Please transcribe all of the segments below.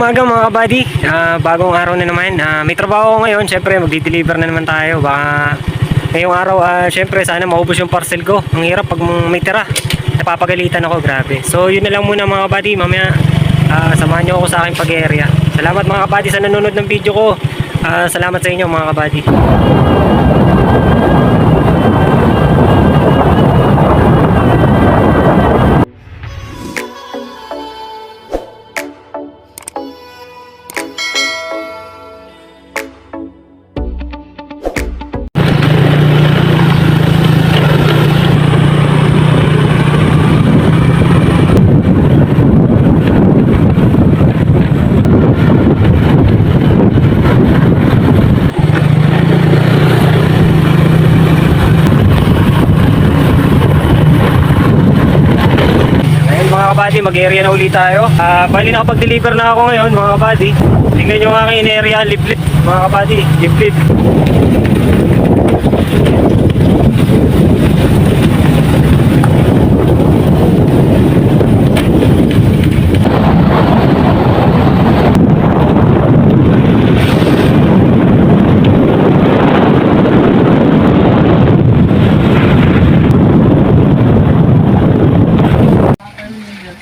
umaga mga kabady. Ah, bagong araw na naman. Ah, may trabaho ngayon. Siyempre, magdi-deliver na naman tayo. Baka ngayong araw, ah, siyempre, sana maubos yung parcel ko. Ang hirap pag may tira. Napapagalitan ako, grabe. So, yun na lang muna mga kabady. Mamaya, ah, samahan nyo ako sa aking pag-area. Salamat mga kabady sa nanonood ng video ko. Ah, salamat sa inyo mga kabady. Mga kabady, mag-area na ulit tayo. Ah, bali nakapag-deliver na ako ngayon mga kabady. Tingnan nyo ang aking in-area, liblib. Mga kabady, liblib.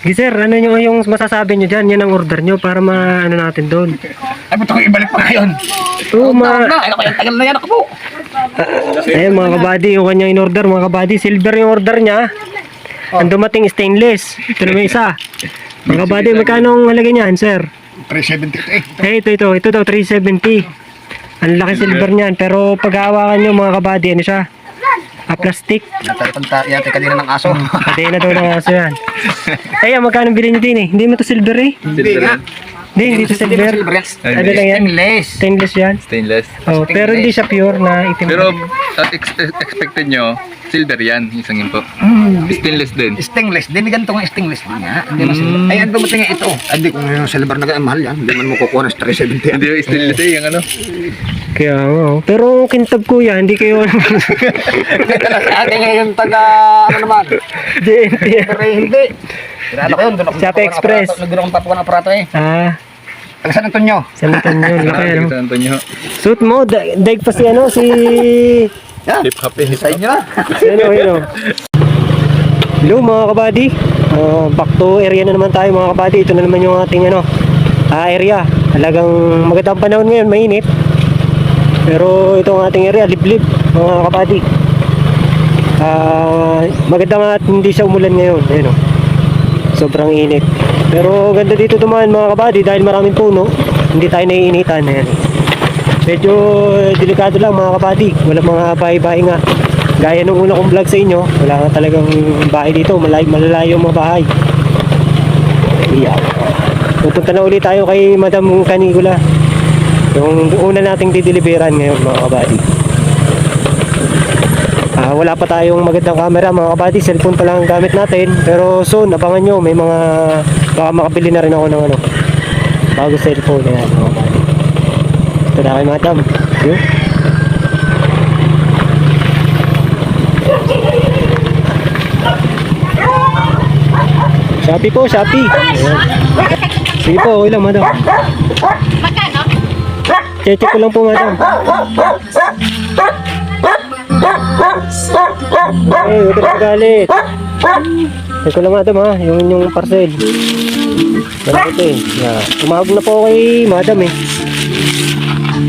Okay, sir, ano yung, yung masasabi nyo dyan? Yan ang order nyo para ma-ano natin doon. Ay, ba't ako ibalik pa ngayon? Oo, ma... Ay, ako yan, tagal na yan ako po. Ayun mga kabady, yung kanyang in-order mga kabady, silver yung order niya. Ang dumating stainless. Ito naman isa. Mga kabady, magkano ang halaga niyan, sir? 370 eh. Eh, ito, ito. Ito daw, 370. Ang laki silver niyan. Pero pag hawakan nyo mga kabady, ano siya? Ah, plastic. Natatanta yan, kay kanina ng aso. Pati na daw ng aso yan. Ay, ah, magkano bilhin nyo din eh? Hindi mo to silver eh. Hindi nga. Hindi, hindi to silver. Ano lang yan? Stainless. Stainless yan. Stainless. Oh, pero hindi siya pure na itim. Pero at ex- expected nyo, silver yan, isang yun po. Stainless din. Stainless. Din ganito nga stainless din nga. Hindi na silver. Ay, ang dumating nga ito. Ay, di kung yung silver na ganyan, mahal yan. Hindi man mo kukuha ng 370 yan. Hindi yung stainless eh, yung ano. Kaya oh. Pero kintab ko yan, hindi kayo Sa akin ngayon, taga, ano naman. JNT. Pero hindi. Kilala ko yun, doon ako ng Express. Doon akong papuan ng aparato eh. Ah, Taga San Antonio. San Antonio, laki Ano. San Antonio. Suit mo, da- daig pa si ano, si... Yan. Hip hop eh. Sa inyo na. si ano, ano. Hello mga kabady. Ah, back to area na naman tayo mga kabady. Ito na naman yung ating ano, ah, area. Talagang magandang panahon ngayon, mainit. Pero itong ating area, liblib mga kabady. Ah, maganda nga at hindi siya umulan ngayon. Ayun, oh. Sobrang init. Pero ganda dito dumaan mga kabady dahil maraming puno. Hindi tayo naiinitan. Ayan. Medyo delikado lang mga kabady. Wala mga bahay-bahay nga. Gaya nung una kong vlog sa inyo, wala nga talagang bahay dito. Malay, malalayo mga bahay. Yeah. Pupunta na ulit tayo kay Madam Canigula. Yung una nating dideliveran ngayon mga kabady. Ah, wala pa tayong magandang camera mga kabady, cellphone pa lang ang gamit natin. Pero soon, abangan nyo, may mga baka makabili na rin ako ng ano, bago cellphone na yan mga kabady. Ito na kay madam. Yun. Shopee po, Shopee. Ayan. Sige po, okay lang madam. Magkano? Check ko lang po madam. Eh, huwag ka na galit. Check ko lang madam ha, yung yung parcel. Malaki ito eh. Yeah. Tumawag na po kay madam eh.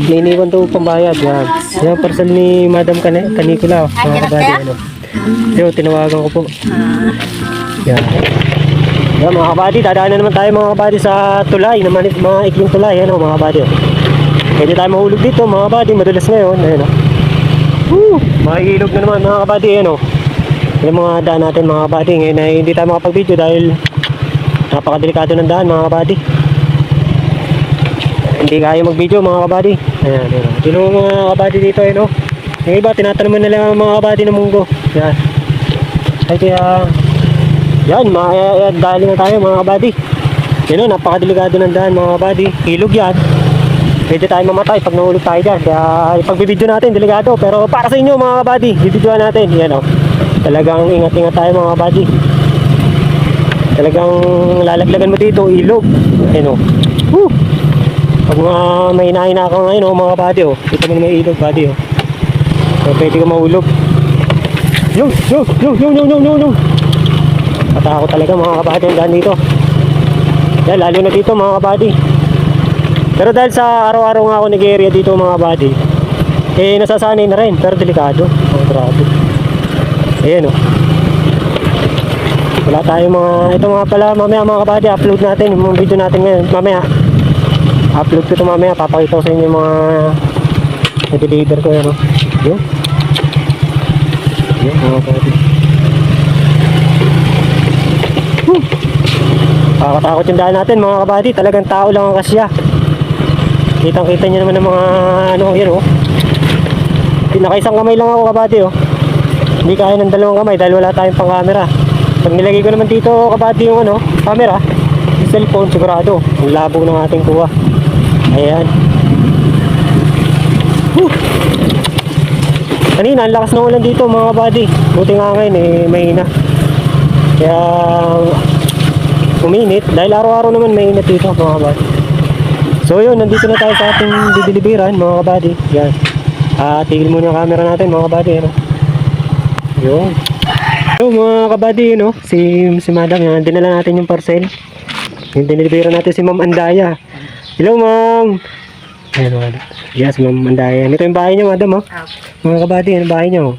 Niniwan daw pambayad. Yan. Yan ang parcel ni madam kan Canicula. oh. Mga kabady. Ano. Yo, tinawagan ko po. Yan. Yan mga kabady, dadaan na naman tayo mga kabady sa tulay, naman mga ikling tulay, ano mga kabady. oh. Pwede tayo mahulog dito mga kabady, madulas ngayon, ayun oh. Woo! Makikilog na naman mga kabady, ano. Yung mga daan natin mga kabady, ngayon ay hindi tayo makapag-video dahil napakadelikado ng daan mga kabady. Hindi kaya mag-video mga kabady. Ayan, ayan. oh. Sino mga kabady dito, ayun oh. Yung iba, tinatanaman nila mga kabady ng munggo. Yan. Ay kaya, yan, mga, dali na tayo mga kabady. Yan o, napakadelikado ng daan mga kabady. Hilog yan. Pwede tayo mamatay pag nahulog tayo dyan. Kaya ipagbibideo natin, delikado. Pero para sa inyo mga kabady, bibidyoan natin. Yan o. Talagang ingat-ingat tayo mga kabady. Talagang lalaglagan mo dito, ilog. Yan o. Woo! Pag mga may hinahin ka ngayon, oh, mga kabady, oh. Kita mo may ilog, body, oh. So, pwede ka mahulog. Yung, yung, yung, yung, yung, yung, yung, yung. Matakot talaga mga kabady daan dito. Yan, lalo na dito mga kabady. Pero dahil sa araw-araw nga ako nag-area dito mga kabady, eh nasasanay na rin, pero delikado. Oh, grabe. Ayan oh. Wala tayong mga, ito mga pala mamaya mga kabady, upload natin yung mga video natin ngayon. Mamaya, upload ko ito mamaya, papakita ko sa inyo yung mga nag-deliver ko yan oh. Yun. Yun mga kabady. Nakakatakot yung daan natin mga kabady. Talagang tao lang ang kasya. Kitang kita nyo naman ng mga ano yan oh. Nakaisang kamay lang ako kabady oh. Hindi kaya ng dalawang kamay dahil wala tayong pang camera. Pag nilagay ko naman dito kabady yung ano, camera, cellphone sigurado. Ang labo ng ating kuha. Ayan. Whew. Kanina, ang lakas ng ulan dito mga kabady. Buti nga ngayon eh, mahina. Kaya uminit dahil araw-araw naman may init dito mga kabady. So yun, nandito na tayo sa ating dideliveran mga kabady. Yan. Ah, tigil muna yung camera natin mga kabady. Ano? Yun. So mga kabady, no? si, si madam, yan. dinala natin yung parcel. Yung dineliveran natin si ma'am Andaya. Hello ma'am. Ayan, madam. Yes, ma'am Andaya. Ito yung bahay niyo, madam, oh. Mga kabady, ano bahay niyo?